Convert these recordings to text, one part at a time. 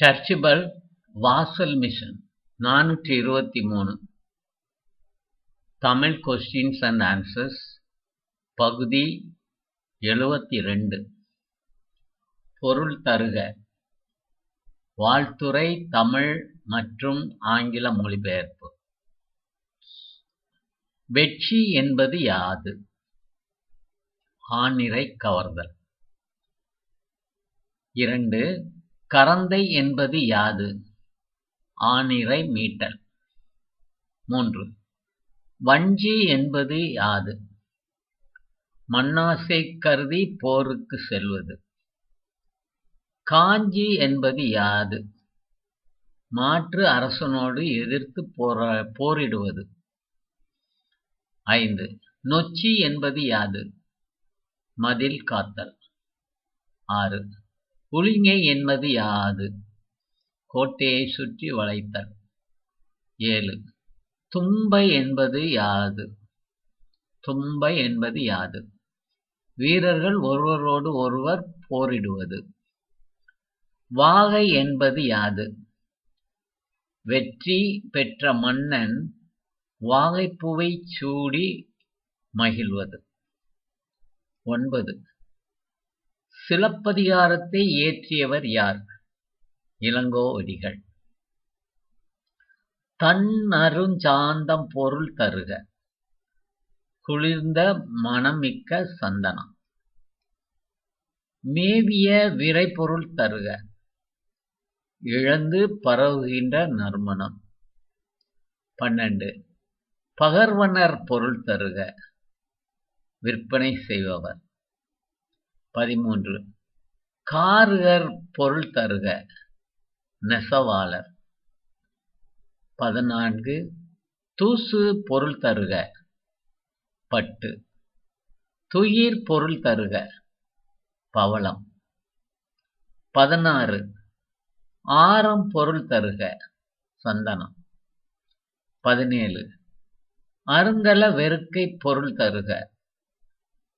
சர்ச்சிபல் வாசல் மிஷன் நானூற்றி இருபத்தி மூணு தமிழ் கொஸ்டின்ஸ் அண்ட் ஆன்சர்ஸ் பகுதி எழுபத்தி ரெண்டு பொருள் தருக. வாழ்த்துரை தமிழ் மற்றும் ஆங்கில மொழிபெயர்ப்பு. வெற்றி என்பது யாது? ஆணிரை கவர்தல். இரண்டு கரந்தை என்பது யாது? ஆனிறை மீட்டல். மூன்று. வஞ்சி என்பது யாது? மண்ணாசை கருதி போருக்கு செல்வது. காஞ்சி என்பது யாது? மாற்று அரசனோடு எதிர்த்து போரா போரிடுவது. ஐந்து. நொச்சி என்பது யாது? மதில் காத்தல். ஆறு. புலிங்கை என்பது யாது? கோட்டையை சுற்றி வளைத்தல். ஏழு. தும்பை என்பது யாது? தும்பை என்பது யாது? வீரர்கள் ஒருவரோடு ஒருவர் போரிடுவது. வாகை என்பது யாது? வெற்றி பெற்ற மன்னன் வாகைப்பூவை சூடி மகிழ்வது. ஒன்பது. சிலப்பதிகாரத்தை இயற்றியவர் யார்? இளங்கோவடிகள் தன்னருஞ்சாந்தம் பொருள் தருக. குளிர்ந்த மனமிக்க சந்தனம். மேவிய விரைபொருள் தருக. இழந்து பரவுகின்ற நறுமணம். பன்னெண்டு. பகர்வனர் பொருள் தருக. விற்பனை செய்பவர். பதிமூன்று. காருகர் பொருள் தருக நெசவாளர். பதினான்கு. தூசு பொருள் தருக பட்டு. துயிர் பொருள் தருக பவளம். பதினாறு. ஆரம் பொருள் தருக சந்தனம். பதினேழு. அருங்கல வெறுக்கை பொருள் தருக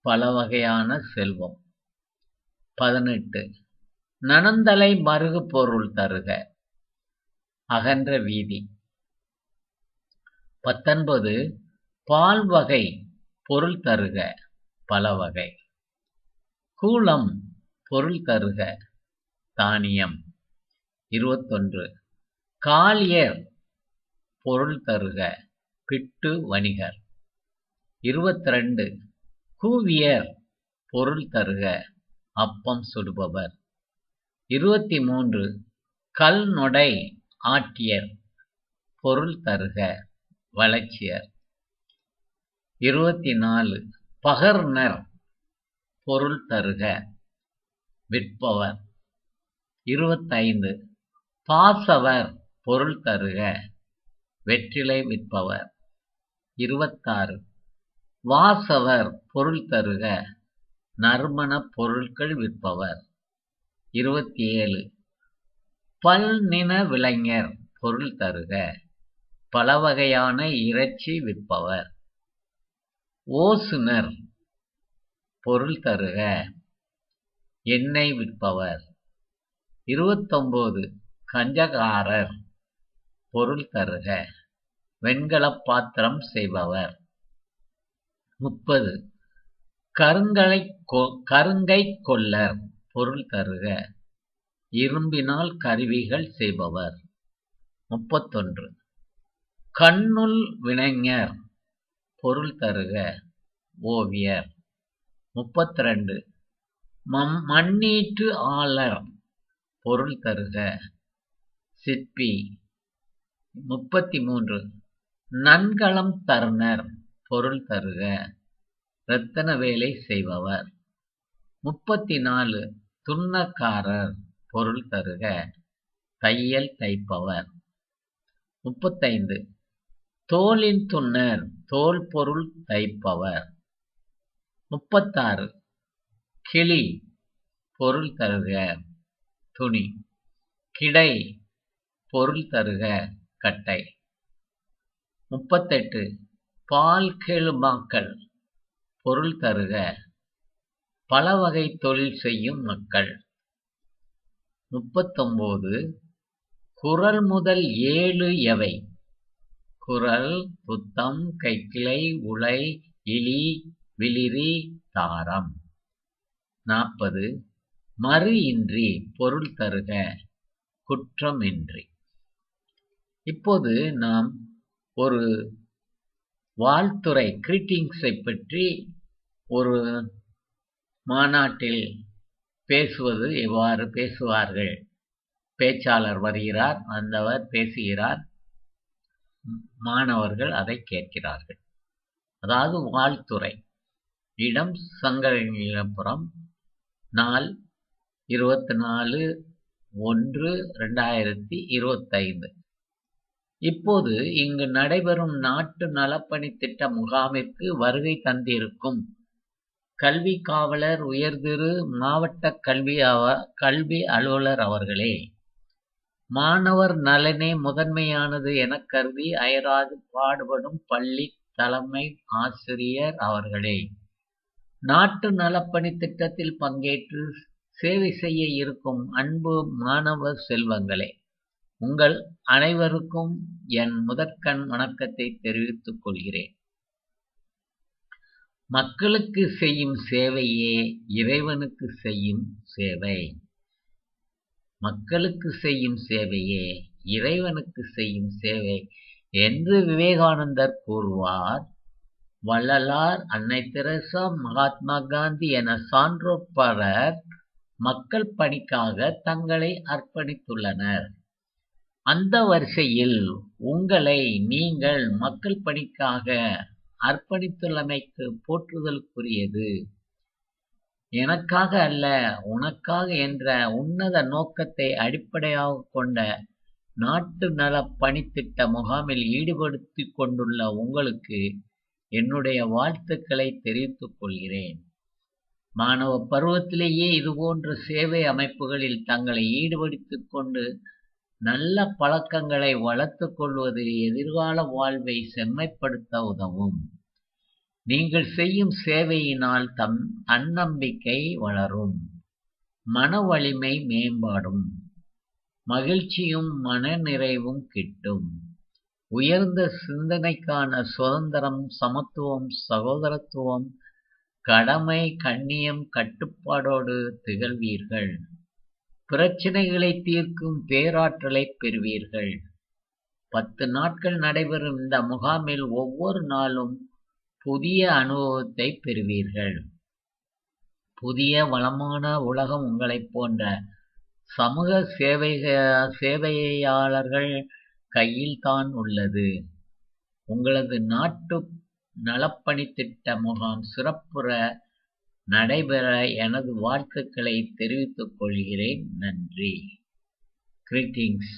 பல வகையான செல்வம். பதினெட்டு. நனந்தலை மருகு பொருள் தருக. அகன்ற வீதி. பத்தொன்பது. பால் வகை பொருள் தருக. பல வகை. கூலம் பொருள் தருக. தானியம். இருபத்தொன்று. காலியர் பொருள் தருக. பிட்டு வணிகர். இருபத்தி ரெண்டு கூவியர் பொருள் தருக. அப்பம் சுடுபவர். இருபத்தி மூன்று கல் நொடை ஆட்டியர் பொருள் தருக. வளர்ச்சியர். இருபத்தி நாலு பகர்னர் பொருள் தருக. விற்பவர். இருபத்தைந்து. பாசவர். பொருள் தருக. வெற்றிலை விற்பவர். இருபத்தாறு. வாசவர். பொருள் தருக. நறுமண பொருட்கள் விற்பவர். இருபத்தி ஏழு பல்நின விளைஞர் பொருள் தருக. பல வகையான இறைச்சி விற்பவர். ஓசுனர் பொருள் தருக. எண்ணெய் விற்பவர். இருபத்தொம்போது. கஞ்சகாரர் பொருள் தருக. வெண்கல பாத்திரம் செய்பவர். முப்பது. கருங்கலை கருங்கை கொல்லர் பொருள் தருக. இரும்பினால் கருவிகள் செய்பவர். முப்பத்தொன்று. கண்ணுள் வினைஞர் பொருள் தருக. ஓவியர். முப்பத்தி ரெண்டு மம் மண்ணீற்று ஆளர் பொருள் தருக. சிற்பி. முப்பத்தி மூன்று நன்களம் தருணர் பொருள் தருக. ரத்தன வேலை செய்பவர். முப்பத்தி நாலு துண்ணக்காரர் பொருள் தருக தையல் தைப்பவர். முப்பத்தைந்து தோலின் துண்ணர் தோல் பொருள் தைப்பவர். முப்பத்தாறு கிளி பொருள் தருக துணி. கிடை பொருள் தருக கட்டை. முப்பத்தெட்டு பால் கெழுமாக்கள் பொருள் தருக. பல வகை தொழில் செய்யும் மக்கள். முப்பத்தொம்போது. குறள் முதல் ஏழு எவை? குரல் புத்தம் கைக்கிளை உலை இலி விளிரி தாரம். நாற்பது. மறு இன்றி பொருள் தருக. குற்றமின்றி இப்போது நாம் ஒரு வாழ்த்துறை கிரீட்டிங்ஸை பற்றி ஒரு மாநாட்டில் பேசுவது எவ்வாறு பேசுவார்கள்? பேச்சாளர் வருகிறார் வந்தவர் பேசுகிறார் மாணவர்கள் அதை கேட்கிறார்கள். அதாவது வாழ்த்துறை. இடம் சங்கரபுரம் நாள் இருபத்தி நாலு ஒன்று ரெண்டாயிரத்தி இருபத்தைந்து. இப்போது இங்கு நடைபெறும் நாட்டு நலப்பணி திட்ட முகாமிற்கு வருகை தந்திருக்கும் கல்வி காவலர் உயர்திரு மாவட்ட கல்வி கல்வி அலுவலர் அவர்களே. மாணவர் நலனே முதன்மையானது என கருதி அயராது பாடுபடும் பள்ளி தலைமை ஆசிரியர் அவர்களே. நாட்டு நலப்பணி திட்டத்தில் பங்கேற்று சேவை செய்ய இருக்கும் அன்பு மாணவ செல்வங்களே உங்கள் அனைவருக்கும் என் முதற்கண் வணக்கத்தை தெரிவித்துக் கொள்கிறேன். மக்களுக்கு செய்யும் சேவையே இறைவனுக்கு செய்யும் சேவை. மக்களுக்கு செய்யும் சேவையே இறைவனுக்கு செய்யும் சேவை என்று விவேகானந்தர் கூறுவார். வள்ளலார் அன்னை தெரசா மகாத்மா காந்தி என சான்றோர் பலர் மக்கள் பணிக்காக தங்களை அர்ப்பணித்துள்ளனர். அந்த வரிசையில் உங்களை நீங்கள் மக்கள் பணிக்காக அர்ப்பணித்துள்ளமைக்கு போற்றுதலுக்குரியது. எனக்காக அல்ல உனக்காக என்ற உன்னத நோக்கத்தை அடிப்படையாக கொண்ட நாட்டு நல பணித்திட்ட முகாமில் ஈடுபடுத்திக் கொண்டுள்ள உங்களுக்கு என்னுடைய வாழ்த்துக்களை தெரிவித்துக் கொள்கிறேன். மாணவ பருவத்திலேயே இதுபோன்ற சேவை அமைப்புகளில் தங்களை ஈடுபடுத்திக் கொண்டு நல்ல பழக்கங்களை வளர்த்துக் கொள்வது எதிர்கால வாழ்வை செம்மைப்படுத்த உதவும். நீங்கள் செய்யும் சேவையினால் தம் தன்னம்பிக்கை வளரும் மன வலிமை மேம்பாடும் மகிழ்ச்சியும் மன நிறைவும் கிட்டும். உயர்ந்த சிந்தனைக்கான சுதந்திரம் சமத்துவம் சகோதரத்துவம் கடமை கண்ணியம் கட்டுப்பாடோடு திகழ்வீர்கள். பிரச்சனைகளை தீர்க்கும் பேராற்றலை பெறுவீர்கள். பத்து நாட்கள் நடைபெறும் இந்த முகாமில் ஒவ்வொரு நாளும் புதிய அனுபவத்தை பெறுவீர்கள். புதிய வளமான உலகம் உங்களைப் போன்ற சமூக சேவை சேவையாளர்கள் கையில் தான் உள்ளது. உங்களது நாட்டு நலப்பணி திட்ட முகாம் சிறப்புற நடைபெற எனது வாழ்த்துக்களை தெரிவித்துக் கொள்கிறேன். நன்றி. Greetings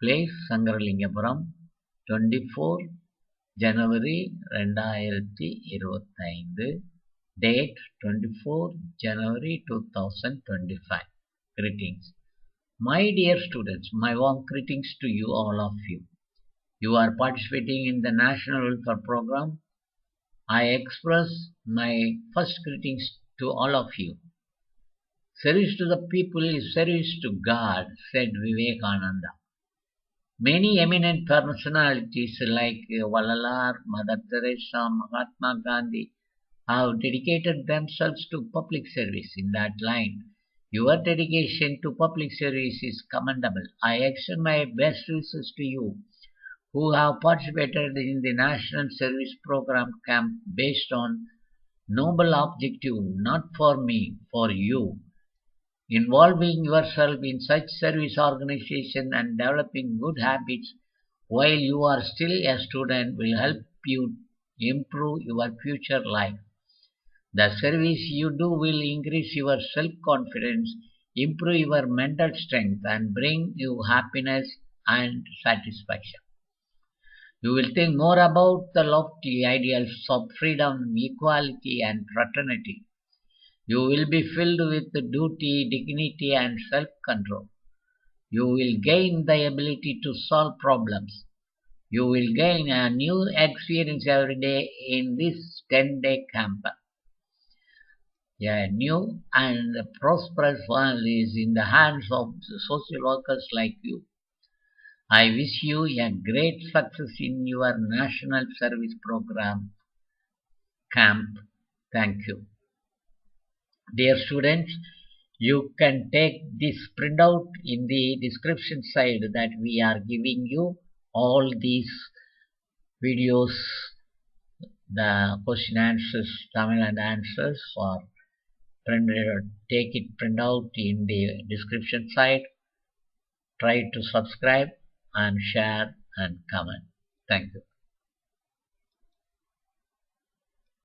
place Sankaralingapuram twenty four ஜனவரி ரெண்டாயிரத்தி இருபத்தைந்து date 24 January 2025. Greetings. My dear students, my warm greetings to you, all of you. You are participating in the National Welfare Program. I express my first greetings to all of you. Service to the people is service to God, said Vivekananda. Many eminent personalities like uh, Valalar, Mother Teresa, Mahatma Gandhi, have dedicated themselves to public service. In that line, your dedication to public service is commendable. I extend my best wishes to you who have participated in the National Service Program camp based on noble objective, not for me, for you. Involving yourself in such service organization and developing good habits while you are still a student will help you improve your future life. The service you do will increase your self confidence, improve your mental strength, and bring you happiness and satisfaction. You will think more about the lofty ideals of freedom, equality, and fraternity. You will be filled with duty, dignity, and self control. You will gain the ability to solve problems. You will gain a new experience every day in this 10 day camp. A new and prosperous world is in the hands of social workers like you. I wish you a great success in your national service program camp. Thank you. Dear students, you can take this printout in the description side that we are giving you all these videos, the question answers, Tamil and answers or printed, take it print out in the description side. Try to subscribe and share and comment. Thank you.